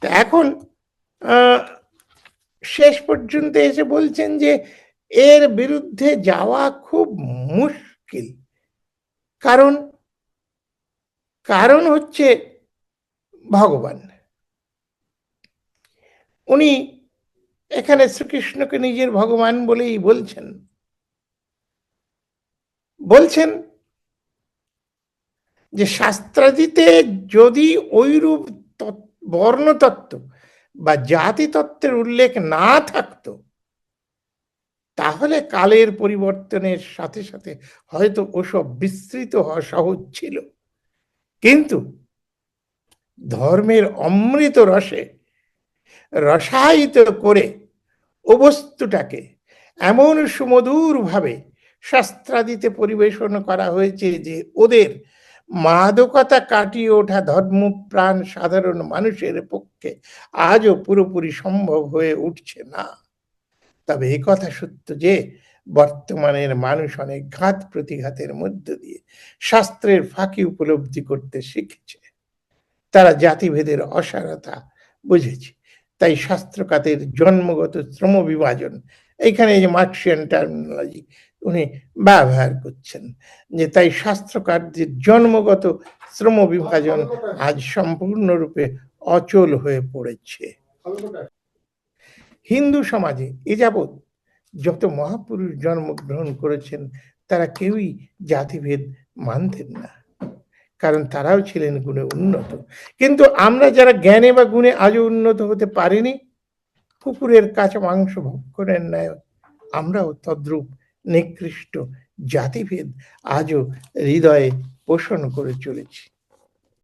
তা এখন শেষ পর্যন্ত এসে বলছেন যে এর বিরুদ্ধে যাওয়া খুব মুশকিল। কারণ কারণ হচ্ছে ভগবান। উনি এখানে শ্রীকৃষ্ণকে নিজের ভগবান বলেই বলছেন। বলছেন যে শাস্ত্রাদিতে যদি ওইরূপ তৎ- বর্ণতত্ত্ব বা জাতি তত্ত্বের উল্লেখ না থাকতো, তাহলে কালের পরিবর্তনের সাথে সাথে হয়তো ওসব বিস্তৃত হওয়া সহজ ছিল। কিন্তু ধর্মের অমৃত রসে রসায়িত করে ও বস্তুটাকে এমন সুমধুরভাবে শাস্ত্রাদিতে পরিবেশন করা হয়েছে যে ওদের মাদকতা কাটিয়ে ওঠা ধর্মপ্রাণ সাধারণ মানুষের পক্ষে আজও পুরোপুরি সম্ভব হয়ে উঠছে না। তবে এ কথা সত্য যে, বর্তমানের মানুষ অনেক ঘাত প্রতিঘাতের মধ্য দিয়ে শাস্ত্রের ফাঁকি উপলব্ধি করতে শিখেছে। তারা জাতিভেদের অসারতা বুঝেছে। তাই শাস্ত্রকাতের জন্মগত শ্রম বিভাজন এইখানে এই যে মার্কসিয়ান টার্মিনোলজি উনি ব্যবহার করছেন, যে তাই শাস্ত্রকারদের জন্মগত শ্রম বিভাজন আজ সম্পূর্ণরূপে অচল হয়ে পড়েছে। হিন্দু সমাজে এ যাবৎ যত মহাপুরুষ জন্মগ্রহণ করেছেন, তারা কেউই জাতিভেদ মানতেন না। কারণ তারাও ছিলেন গুণে উন্নত। কিন্তু আমরা যারা জ্ঞানে বা গুণে আজও উন্নত হতে পারিনি কুকুরের কাঁচা মাংস ভক্ষণের ন্যায় আমরাও তদ্রূপ নিকৃষ্ট জাতিভেদ আজও হৃদয়ে পোষণ করে চলেছি।